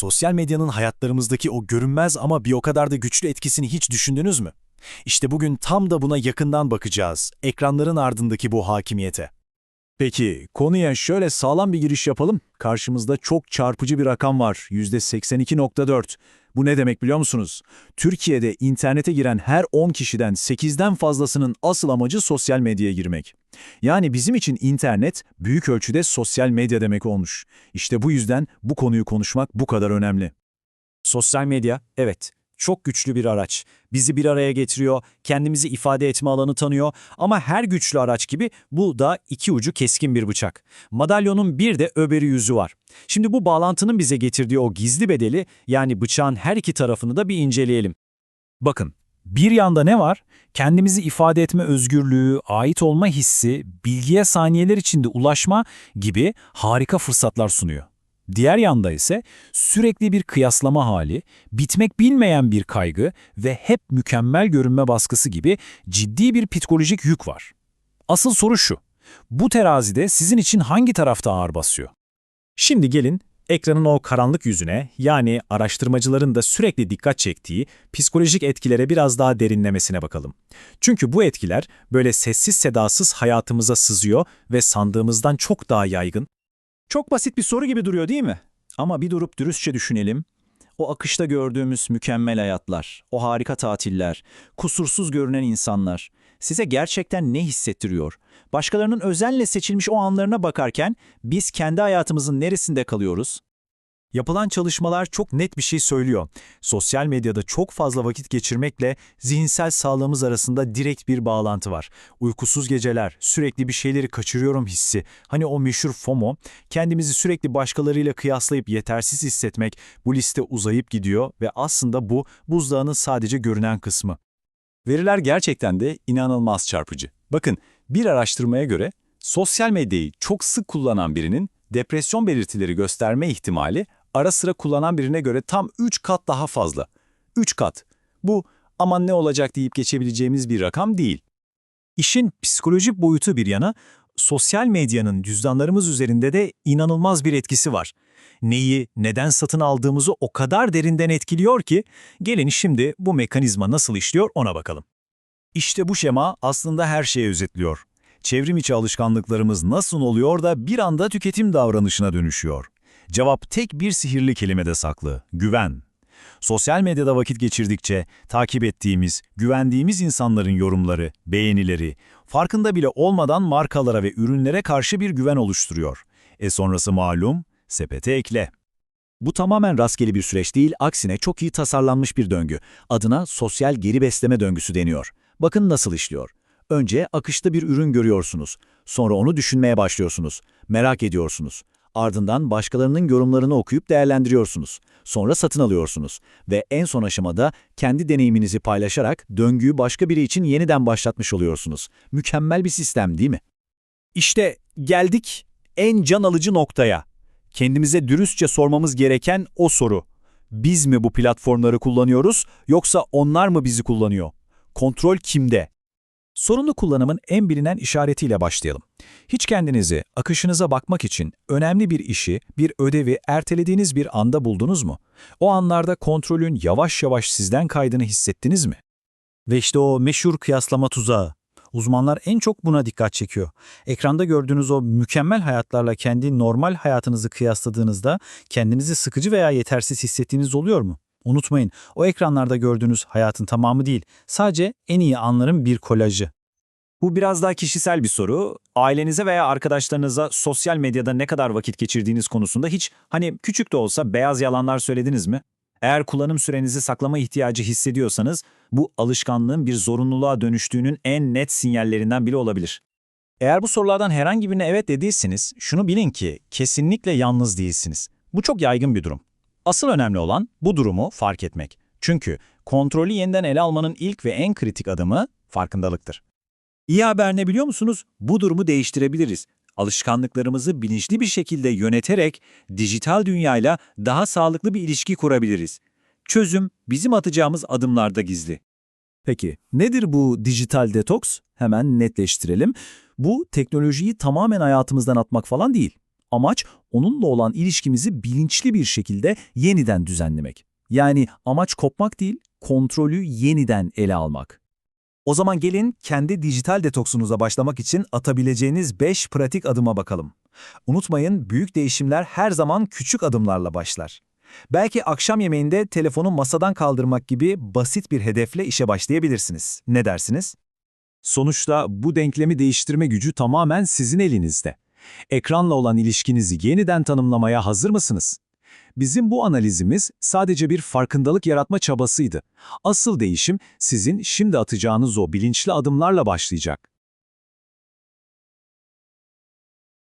Sosyal medyanın hayatlarımızdaki o görünmez ama bir o kadar da güçlü etkisini hiç düşündünüz mü? İşte bugün tam da buna yakından bakacağız, ekranların ardındaki bu hakimiyete. Peki, konuya şöyle sağlam bir giriş yapalım. Karşımızda çok çarpıcı bir rakam var, %82.4. Bu ne demek biliyor musunuz? Türkiye'de internete giren her 10 kişiden 8'den fazlasının asıl amacı sosyal medyaya girmek. Yani bizim için internet büyük ölçüde sosyal medya demek olmuş. İşte bu yüzden bu konuyu konuşmak bu kadar önemli. Sosyal medya, evet, çok güçlü bir araç. Bizi bir araya getiriyor, kendimizi ifade etme alanı tanıyor ama her güçlü araç gibi bu da iki ucu keskin bir bıçak. Madalyonun bir de öberi yüzü var. Şimdi bu bağlantının bize getirdiği o gizli bedeli yani bıçağın her iki tarafını da bir inceleyelim. Bakın, bir yanda ne var? Kendimizi ifade etme özgürlüğü, ait olma hissi, bilgiye saniyeler içinde ulaşma gibi harika fırsatlar sunuyor. Diğer yanda ise sürekli bir kıyaslama hali, bitmek bilmeyen bir kaygı ve hep mükemmel görünme baskısı gibi ciddi bir psikolojik yük var. Asıl soru şu, bu terazide sizin için hangi tarafta ağır basıyor? Şimdi gelin ekranın o karanlık yüzüne yani araştırmacıların da sürekli dikkat çektiği psikolojik etkilere biraz daha derinlemesine bakalım. Çünkü bu etkiler böyle sessiz sedasız hayatımıza sızıyor ve sandığımızdan çok daha yaygın. Çok basit bir soru gibi duruyor değil mi? Ama bir durup dürüstçe düşünelim. O akışta gördüğümüz mükemmel hayatlar, o harika tatiller, kusursuz görünen insanlar size gerçekten ne hissettiriyor? Başkalarının özenle seçilmiş o anlarına bakarken biz kendi hayatımızın neresinde kalıyoruz? Yapılan çalışmalar çok net bir şey söylüyor. Sosyal medyada çok fazla vakit geçirmekle zihinsel sağlığımız arasında direkt bir bağlantı var. Uykusuz geceler, sürekli bir şeyleri kaçırıyorum hissi, hani o meşhur FOMO, kendimizi sürekli başkalarıyla kıyaslayıp yetersiz hissetmek bu liste uzayıp gidiyor ve aslında bu buzdağının sadece görünen kısmı. Veriler gerçekten de inanılmaz çarpıcı. Bakın, bir araştırmaya göre sosyal medyayı çok sık kullanan birinin depresyon belirtileri gösterme ihtimali ara sıra kullanan birine göre tam 3 kat daha fazla. 3 kat. Bu aman ne olacak deyip geçebileceğimiz bir rakam değil. İşin psikolojik boyutu bir yana, sosyal medyanın cüzdanlarımız üzerinde de inanılmaz bir etkisi var. Neyi, neden satın aldığımızı o kadar derinden etkiliyor ki, gelin şimdi bu mekanizma nasıl işliyor ona bakalım. İşte bu şema aslında her şeyi özetliyor. Çevrim içi alışkanlıklarımız nasıl oluyor da bir anda tüketim davranışına dönüşüyor? Cevap tek bir sihirli kelimede saklı, güven. Sosyal medyada vakit geçirdikçe takip ettiğimiz, güvendiğimiz insanların yorumları, beğenileri, farkında bile olmadan markalara ve ürünlere karşı bir güven oluşturuyor. E sonrası malum, sepete ekle. Bu tamamen rastgele bir süreç değil, aksine çok iyi tasarlanmış bir döngü. Adına sosyal geri besleme döngüsü deniyor. Bakın nasıl işliyor. Önce akışta bir ürün görüyorsunuz. Sonra onu düşünmeye başlıyorsunuz. Merak ediyorsunuz. Ardından başkalarının yorumlarını okuyup değerlendiriyorsunuz. Sonra satın alıyorsunuz. Ve en son aşamada kendi deneyiminizi paylaşarak döngüyü başka biri için yeniden başlatmış oluyorsunuz. Mükemmel bir sistem değil mi? İşte geldik en can alıcı noktaya. Kendimize dürüstçe sormamız gereken o soru. Biz mi bu platformları kullanıyoruz yoksa onlar mı bizi kullanıyor? Kontrol kimde? Sorunlu kullanımın en bilinen işaretiyle başlayalım. Hiç kendinizi akışınıza bakmak için önemli bir işi, bir ödevi ertelediğiniz bir anda buldunuz mu? O anlarda kontrolün yavaş yavaş sizden kaydını hissettiniz mi? Ve işte o meşhur kıyaslama tuzağı. Uzmanlar en çok buna dikkat çekiyor. Ekranda gördüğünüz o mükemmel hayatlarla kendi normal hayatınızı kıyasladığınızda kendinizi sıkıcı veya yetersiz hissettiğiniz oluyor mu? Unutmayın, o ekranlarda gördüğünüz hayatın tamamı değil, sadece en iyi anların bir kolajı. Bu biraz daha kişisel bir soru. Ailenize veya arkadaşlarınıza sosyal medyada ne kadar vakit geçirdiğiniz konusunda hiç hani küçük de olsa beyaz yalanlar söylediniz mi? Eğer kullanım sürenizi saklama ihtiyacı hissediyorsanız bu alışkanlığın bir zorunluluğa dönüştüğünün en net sinyallerinden biri olabilir. Eğer bu sorulardan herhangi birine evet dediyseniz şunu bilin ki kesinlikle yalnız değilsiniz. Bu çok yaygın bir durum. Asıl önemli olan bu durumu fark etmek. Çünkü kontrolü yeniden ele almanın ilk ve en kritik adımı farkındalıktır. İyi haber ne biliyor musunuz? Bu durumu değiştirebiliriz. Alışkanlıklarımızı bilinçli bir şekilde yöneterek dijital dünyayla daha sağlıklı bir ilişki kurabiliriz. Çözüm bizim atacağımız adımlarda gizli. Peki nedir bu dijital detoks? Hemen netleştirelim. Bu teknolojiyi tamamen hayatımızdan atmak falan değil. Amaç onunla olan ilişkimizi bilinçli bir şekilde yeniden düzenlemek. Yani amaç kopmak değil, kontrolü yeniden ele almak. O zaman gelin kendi dijital detoksunuza başlamak için atabileceğiniz 5 pratik adıma bakalım. Unutmayın büyük değişimler her zaman küçük adımlarla başlar. Belki akşam yemeğinde telefonu masadan kaldırmak gibi basit bir hedefle işe başlayabilirsiniz. Ne dersiniz? Sonuçta bu denklemi değiştirme gücü tamamen sizin elinizde. Ekranla olan ilişkinizi yeniden tanımlamaya hazır mısınız? Bizim bu analizimiz sadece bir farkındalık yaratma çabasıydı. Asıl değişim sizin şimdi atacağınız o bilinçli adımlarla başlayacak.